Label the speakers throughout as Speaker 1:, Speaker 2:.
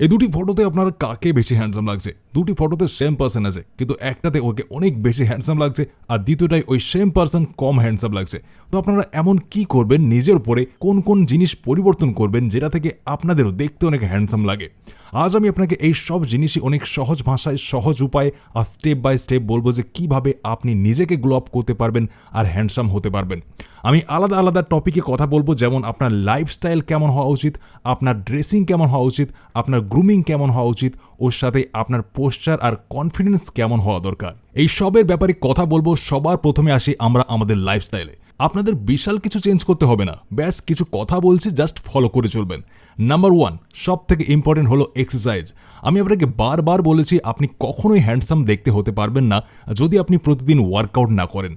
Speaker 1: এই দুটি ফটোতে আপনার কাকে বেশি হ্যান্ডসাম লাগছে? দুটি ফটোতে সেম পার্সন আছে, কিন্তু একটাতে ওকে অনেক বেশি হ্যান্ডসাম লাগছে আর দ্বিতীয়টাই ওই সেম পার্সন কম হ্যান্ডসাম লাগছে। তো আপনারা এমন কি করবেন? নিজের উপরে কোন কোন জিনিস পরিবর্তন করবেন যেটা থেকে আপনাদেরও দেখতে অনেক হ্যান্ডসাম লাগে। আজ আমি আপনাকে এই সব জিনিসই অনেক সহজ ভাষায়, সহজ উপায়ে আর স্টেপ বাই স্টেপ বলব যে কীভাবে আপনি নিজেকে গ্লো আপ করতে পারবেন আর হ্যান্ডসাম হতে পারবেন। আমি আলাদা আলাদা টপিকে কথা বলব, যেমন আপনার লাইফস্টাইল কেমন হওয়া উচিত, আপনার ড্রেসিং কেমন হওয়া উচিত, আপনার গ্রুমিং কেমন হওয়া উচিত, ওর সাথে আপনার পোস্টার আর কনফিডেন্স কেমন হওয়া দরকার? এই সবের ব্যাপারে কথা বলব, সবার প্রথমে আসি আমরা আমাদের লাইফস্টাইলে আপনাদের বিশাল কিছু চেঞ্জ করতে হবে না। ব্যাস, কিছু কথা বলছি জাস্ট ফলো করে চলবেন। নাম্বার ওয়ান সব থেকে ইম্পর্টেন্ট হলো এক্সারসাইজ আমি আপনাকে বারবার বলেছি, আপনি কখনোই হ্যান্ডসাম দেখতে হতে পারবেন না যদি আপনি প্রতিদিন ওয়ার্কআউট না করেন।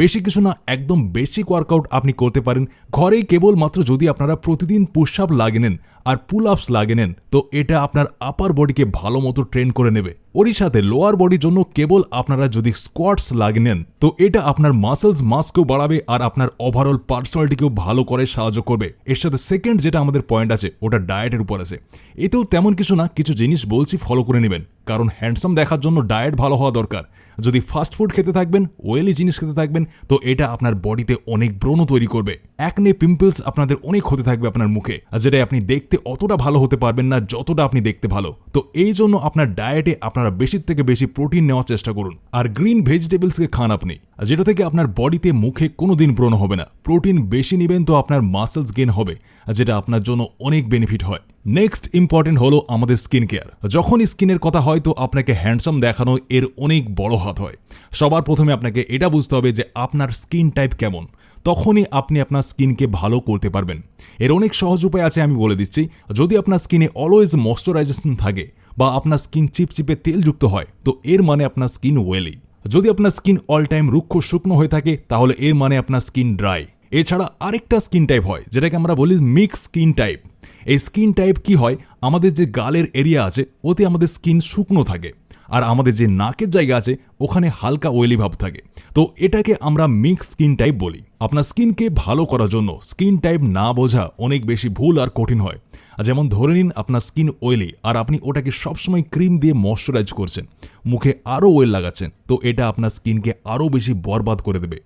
Speaker 1: বেশি কিছু না, একদম বেসিক ওয়ার্কআউট আপনি করতে পারেন। ঘরেই কেবলমাত্র যদি আপনারা প্রতিদিন পুশ আপ লাগে নেন আর পুল আপস লাগে নেন, তো এটা আপনার আপার বডিকে ভালো মতো ট্রেন করে নেবে। ওরই সাথে লোয়ার বডির জন্য কেবল আপনারা যদি স্কোয়াটস লাগে নেন, তো এটা আপনার মাসেলস মাসকেও বাড়াবে আর আপনার ওভারঅল পার্সোনালিটিকেও ভালো করে সাহায্য করবে। এর সাথে সেকেন্ড যেটা আমাদের পয়েন্ট আছে, ওটা ডায়েটের উপর আছে। এতেও তেমন কিছু না, কিছু জিনিস বলছি ফলো করে নেবেন। কারণ হ্যান্ডসাম দেখার জন্য ডায়েট ভালো হওয়া দরকার। যদি ফাস্টফুড খেতে থাকবেন ওয়েলি জিনিস খেতে থাকবেন, তো এটা আপনার বডিতে অনেক ব্রণ তৈরি করবে। একনে পিম্পলস আপনাদের অনেক হতে থাকবে আপনার মুখে, আর যেটা আপনি দেখতে অতটা ভালো হতে পারবেন না, যতটা আপনি দেখতে ভালো। তো এই জন্য আপনার ডায়েটে আপনারা বেশির থেকে বেশি প্রোটিন নেওয়ার চেষ্টা করুন। আর গ্রিন ভেজিটেবলসকে খান আপনি যেটা থেকে আপনার বডিতে মুখে কোনোদিন ব্রণ হবে না। প্রোটিন বেশি নেবেন তো আপনার মাসেলস গেন হবে যেটা আপনার জন্য অনেক বেনিফিট হয়। নেক্সট ইম্পর্টেন্ট হলো আমাদের স্কিন কেয়ার যখন স্কিনের কথা হয় তো আপনাকে হ্যান্ডসাম দেখানো এর অনেক বড় হাত হয়। সবার প্রথমে আপনাকে এটা বুঝতে হবে যে আপনার স্কিন টাইপ কেমন। তখনই আপনি আপনার স্কিনকে ভালো করতে পারবেন। এর অনেক সহজ উপায় আছে আমি বলে দিচ্ছি। যদি আপনার স্কিনে অলওয়েজ ময়শ্চারাইজেশন থাকে বা আপনার স্কিন চিপচিপে তেলযুক্ত হয়, তো এর মানে আপনার স্কিন ওয়েলি। যদি আপনার স্কিন অল টাইম রুক্ষ শুকনো হয়ে থাকে, তাহলে এর মানে আপনার স্কিন ড্রাই। এছাড়া আরেকটা স্কিন টাইপ হয়, যেটাকে আমরা বলি মিক্স স্কিন টাইপ। এই স্কিন টাইপ কি হয়? আমাদের যে গালের এরিয়া আছে, ওতে আমাদের স্কিন শুকনো থাকে। আর আমাদের যে নাকের জায়গা আছে, ওখানে হালকা ওয়েলি ভাব থাকে। তো এটাকে আমরা মিক্স স্কিন টাইপ বলি। আপনার স্কিনকে ভালো করার জন্য স্কিন টাইপ না বোঝা অনেক বেশি ভুল আর কঠিন হয়। যেমন ধরে নিন আপনার স্কিন ওয়েলি আর আপনি ওটাকে সবসময় ক্রিম দিয়ে ময়শ্চারাইজ করছেন। মুখে আরও ওয়েল লাগাচ্ছেন, তো এটা আপনার স্কিনকে আরও বেশি বরবাদ করে দেবে।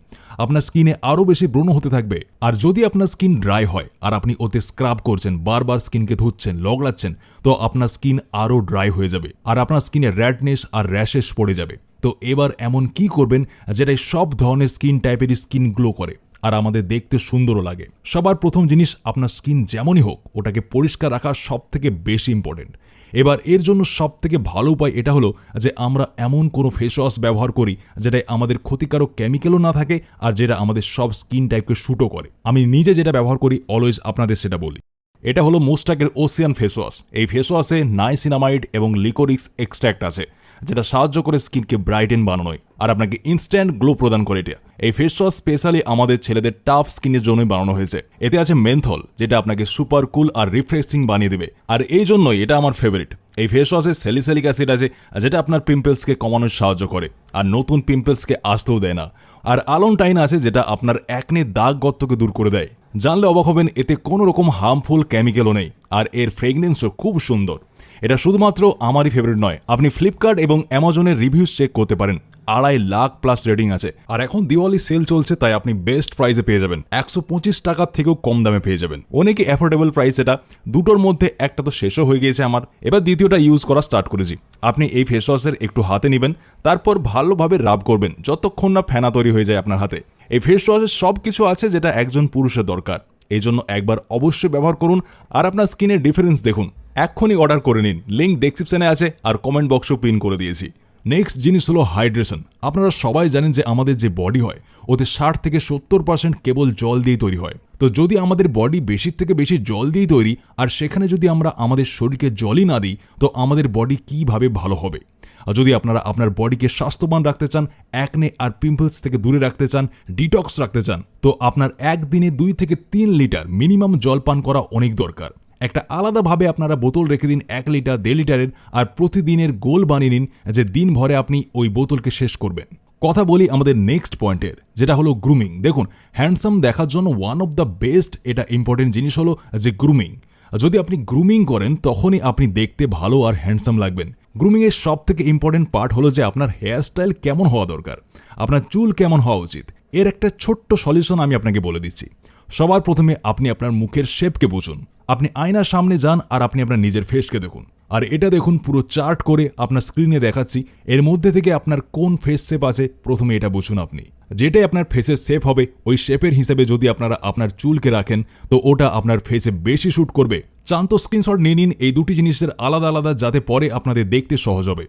Speaker 1: আপনার স্কিনে আরও বেশি ব্রণ হতে থাকবে। আর যদি আপনার স্কিন ড্রাই হয়, আর আপনি ওতে স্ক্রাব করছেন, বারবার স্কিনকে ধুচ্ছেন লগলাচ্ছেন তো আপনার স্কিন আরও ড্রাই হয়ে যাবে। আর আপনার স্কিনে র্যাডনেস আর র্যাশেস পড়ে যাবে। তো এবার এমন কি করবেন যেটাই সব ধরনের স্কিন টাইপেরই স্কিন গ্লো করে, আর আমাদের দেখতে সুন্দরও লাগে। সবার প্রথম জিনিস আপনার স্কিন যেমনই হোক, ওটাকে পরিষ্কার রাখা সব থেকে বেশি ইম্পর্টেন্ট এবার এর জন্য সব থেকে ভালো উপায় এটা হলো যে আমরা এমন কোনো ফেস ওয়াশ ব্যবহার করি যেটায় আমাদের ক্ষতিকারক কেমিক্যালও না থাকে, আর যেটা আমাদের সব স্কিন টাইপকে শ্যুটও করে। আমি নিজে যেটা ব্যবহার করি অলওয়েজ আপনাদের সেটা বলি। এটা হলো মোস্টাকের ওসিয়ান ফেস ওয়াশ এই ফেস ওয়াশে নাইসিনামাইড এবং লিকোরিক্স এক্সট্র্যাক্ট আছে। যেটা সাহায্য করে স্কিনকে ব্রাইটেন বানানোয় আর আপনাকে ইনস্ট্যান্ট গ্লো প্রদান করে এটা। এই ফেস ওয়াশ স্পেশালি আমাদের ছেলেদের টাফ স্কিনের জন্যই বানানো হয়েছে। এতে আছে মেন্থল যেটা আপনাকে সুপার কুল আর রিফ্রেশিং বানিয়ে দেবে। আর এই জন্যই এটা আমার ফেভারিট এই ফেস ওয়াশে স্যালিসালিক অ্যাসিড আছে যেটা আপনার পিম্পলসকে কমানোর সাহায্য করে। আর নতুন পিম্পলসকে আসতেও দেয় না। আর আলনটাইন আছে, যেটা আপনার একনে দাগ গর্তকে দূর করে দেয়। জানলে অবাক হবেন, এতে কোনো রকম হার্মফুল কেমিক্যালও নেই। আর এর ফ্রেগনেন্সও খুব সুন্দর। এটা শুধুমাত্র আমারই ফেভারিট নয়। আপনি ফ্লিপকার্ট এবং অ্যামাজনের রিভিউজ চেক করতে পারেন। আড়াই লাখ প্লাস রেটিং আছে। আর এখন দিওয়ালি সেল চলছে, তাই আপনি বেস্ট প্রাইসে পেয়ে যাবেন। একশো পঁচিশ টাকার থেকেও কম দামে পেয়ে যাবেন। অনেকে অ্যাফোর্ডেবল প্রাইস এটা। দুটোর মধ্যে একটা তো শেষও হয়ে গিয়েছে আমার। এবার দ্বিতীয়টা ইউজ করা স্টার্ট করেছি। আপনি এই ফেস ওয়াশের একটু হাতে নেবেন, তারপর ভালোভাবে রাব করবেন, যতক্ষণ না ফেনা তৈরি হয়ে যায় আপনার হাতে। এই ফেস ওয়াশের সব কিছু আছে যেটা একজন পুরুষের দরকার। এই জন্য একবার অবশ্যই ব্যবহার করুন। আর আপনার স্কিনের ডিফারেন্স দেখুন। এক্ষুনি অর্ডার করে নিন। লিঙ্ক ডেসক্রিপশনে আছে আর কমেন্ট বক্সও পিন করে দিয়েছি। নেক্সট জিনিস হলো হাইড্রেশন আপনারা সবাই জানেন যে আমাদের যে বডি হয়, ওতে ষাট থেকে সত্তর পার্সেন্ট কেবল জল দিয়ে তৈরি হয়। তো যদি আমাদের বডি বেশি থেকে বেশি জল দিয়েই তৈরি, আর সেখানে যদি আমরা আমাদের শরীরকে জলই না দিই, তো আমাদের বডি কীভাবে ভালো হবে? আর যদি আপনারা আপনার বডিকে স্বাস্থ্যবান রাখতে চান অ্যাকনে আর পিম্পলস থেকে দূরে রাখতে চান ডিটক্স রাখতে চান, তো আপনার একদিনে দুই থেকে তিন লিটার মিনিমাম জল পান করা অনেক দরকার। একটা আলাদাভাবে আপনারা বোতল রেখে দিন এক লিটার, দেড় লিটারের আর প্রতিদিনের গোল বানিয়ে নিন যে দিন ভরে আপনি ওই বোতলকে শেষ করবেন। কথা বলি আমাদের নেক্সট পয়েন্টের, যেটা হলো গ্রুমিং। দেখুন, হ্যান্ডসাম দেখার জন্য ওয়ান অফ দ্য বেস্ট এটা ইম্পর্টেন্ট জিনিস হলো যে গ্রুমিং। যদি আপনি গ্রুমিং করেন, তখনই আপনি দেখতে ভালো আর হ্যান্ডসাম লাগবেন। গ্রুমিংয়ের সব থেকে ইম্পর্টেন্ট পার্ট হলো যে আপনার হেয়ার স্টাইল কেমন হওয়া দরকার, আপনার চুল কেমন হওয়া উচিত। এর একটা ছোট্ট সলিউশন আমি আপনাকে বলে দিচ্ছি। সবার প্রথমে আপনি আপনার মুখের শেপকে বুঝুন। আপনি আয়নার সামনে যান আর আপনি আপনার নিজের ফেসকে দেখুন। আর এটা দেখুন পুরো চার্ট করে আপনার স্ক্রিনে দেখাচ্ছি। এর মধ্যে থেকে আপনার কোন ফেস শেপ আছে প্রথমে এটা বুঝুন আপনি। যেটাই আপনার ফেসের শেপ হবে, ওই শেপের হিসেবে যদি আপনারা আপনার চুলকে রাখেন, তো ওটা আপনার ফেসে বেশি শ্যুট করবে। চান্ত স্ক্রিনশট নিয়ে নিন, এই দুটি জিনিসের আলাদা আলাদা যাতে পরে আপনাদের দেখতে সহজ হবে।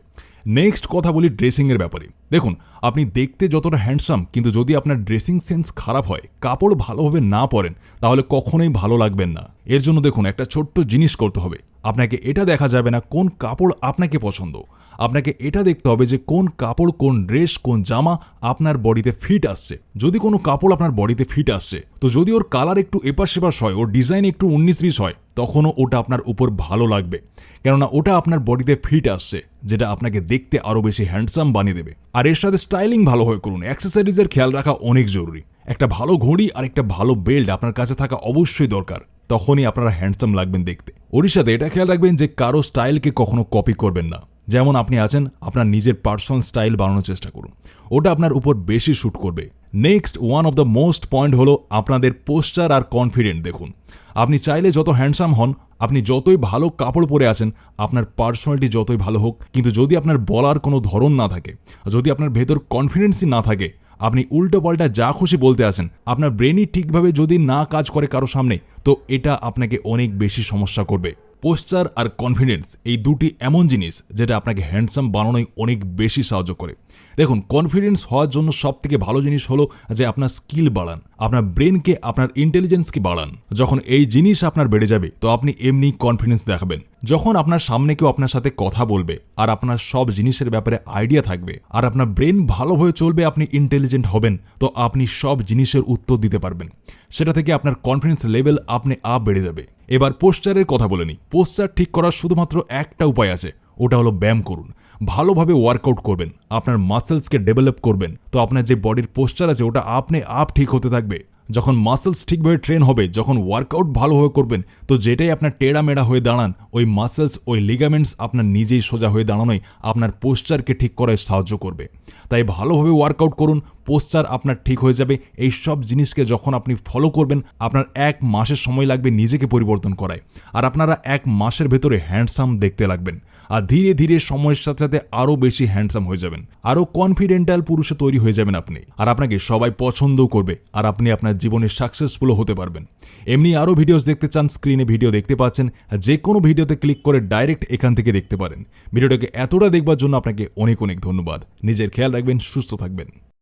Speaker 1: নেক্সট কথা বলি ড্রেসিংয়ের ব্যাপারে। দেখুন, আপনি দেখতে যতটা হ্যান্ডসাম কিন্তু যদি আপনার ড্রেসিং সেন্স খারাপ হয়, কাপড় ভালোভাবে না পরেন, তাহলে কখনোই ভালো লাগবেন না। এর জন্য দেখুন, একটা ছোট্ট জিনিস করতে হবে। আপনাকে এটা দেখা যাবে না কোন কাপড় আপনাকে পছন্দ। আপনাকে এটা দেখতে হবে যে কোন কাপড়, কোন ড্রেস কোন জামা আপনার বডিতে ফিট আসছে। যদি কোনো কাপড় আপনার বডিতে ফিট আসছে, তো যদি ওর কালার একটু এপাশ সেপাশ হয়, ওর ডিজাইন একটু উনিশ বিশ হয় তখনও ওটা আপনার উপর ভালো লাগবে। কেননা ওটা আপনার বডিতে ফিট আসছে, যেটা আপনাকে দেখতে আরও বেশি হ্যান্ডসাম বানিয়ে দেবে। আর এর সাথে স্টাইলিং ভালো হয়ে করুন অ্যাক্সেসরিজের খেয়াল রাখা অনেক জরুরি। একটা ভালো ঘড়ি আর একটা ভালো বেল্ট আপনার কাছে থাকা অবশ্যই দরকার, তখনই আপনারা হ্যান্ডসাম লাগবেন দেখতে। ওর সাথে এটা খেয়াল রাখবেন যে কারও স্টাইলকে কখনো কপি করবেন না। যেমন আপনি আছেন, আপনার নিজের পার্সোনাল স্টাইল বানানোর চেষ্টা করুন। ওটা আপনার উপর বেশি শ্যুট করবে। Next one of the most point হলো আপনাদের পোস্টার আর কনফিডেন্ট দেখুন। আপনি চাইলে যত হ্যান্ডসাম হন, আপনি যতই ভালো কাপড় পরে আছেন, আপনার পার্সোনালিটি যতই ভালো হোক, কিন্তু যদি আপনার বলার কোনো ধরন না থাকে, যদি আপনার ভেতর কনফিডেন্সই না থাকে, আপনি উল্টো পাল্টা যা খুশি বলতে আসেন আপনার ব্রেনই ঠিকভাবে যদি না কাজ করে কারও সামনে, তো এটা আপনাকে অনেক বেশি সমস্যা করবে। পোস্টার আর কনফিডেন্স এই দুটি এমন জিনিস যেটা আপনাকে হ্যান্ডসাম বানানোয় অনেক বেশি সাহায্য করে। দেখুন, কনফিডেন্স হওয়ার জন্য সব থেকে ভালো জিনিস হলো যে আপনার স্কিল বাড়ান, আপনার ব্রেনকে, আপনার ইন্টেলিজেন্সকে বাড়ান। যখন এই জিনিস আপনার বেড়ে যাবে, তো আপনি এমনি কনফিডেন্স দেখাবেন। যখন আপনার সামনে কেউ আপনার সাথে কথা বলবে, আর আপনার সব জিনিসের ব্যাপারে আইডিয়া থাকবে, আর আপনার ব্রেন ভালোভাবে চলবে, আপনি ইন্টেলিজেন্ট হবেন, তো আপনি সব জিনিসের উত্তর দিতে পারবেন। সেটা থেকে আপনার কনফিডেন্স লেভেল আপনি আপ বেড়ে যাবে। এবার পোস্টারের কথা বলে নিই। পোস্টার ঠিক করার শুধুমাত্র একটা উপায় আছে, ওটা হলো ব্যায়াম করুন। ভালোভাবে ওয়ার্কআউট করবেন, আপনার মাসেলসকে ডেভেলপ করবেন। তো আপনার যে বডির পোস্টার আছে, ওটা আপনি আপ ঠিক হতে থাকবে। যখন মাসেলস ঠিকভাবে ট্রেন হবে, যখন ওয়ার্কআউট ভালোভাবে করবেন, তো যেটাই আপনার টেড়া মেড়া হয়ে দাঁড়ান, ওই মাসেলস ওই লিগামেন্টস আপনার নিজেই সোজা হয়ে দাঁড়ানোই আপনার পোস্টারকে ঠিক করায় সাহায্য করবে। তাই ভালোভাবে ওয়ার্কআউট করুন পোস্টার আপনার ঠিক হয়ে যাবে। এই সব জিনিসকে যখন আপনি ফলো করবেন, আপনার এক মাসের সময় লাগবে নিজেকে পরিবর্তন করায়। আর আপনারা এক মাসের ভেতরে হ্যান্ডসাম দেখতে লাগবেন। আর ধীরে ধীরে সময়ের সাথে সাথে আরও বেশি হ্যান্ডসাম হয়ে যাবেন। আরও কনফিডেন্টাল পুরুষে তৈরি হয়ে যাবেন আপনি। আর আপনাকে সবাই পছন্দও করবে। আর আপনি আপনার জীবনে সাকসেসফুলও হতে পারবেন। এমনি আরও ভিডিওস দেখতে চান স্ক্রিনে ভিডিও দেখতে পাচ্ছেন। যে কোনো ভিডিওতে ক্লিক করে ডাইরেক্ট এখান থেকে দেখতে পারেন। ভিডিওটাকে এতটা দেখবার জন্য আপনাকে অনেক অনেক ধন্যবাদ। নিজের খেয়াল রাখবেন, সুস্থ থাকবেন।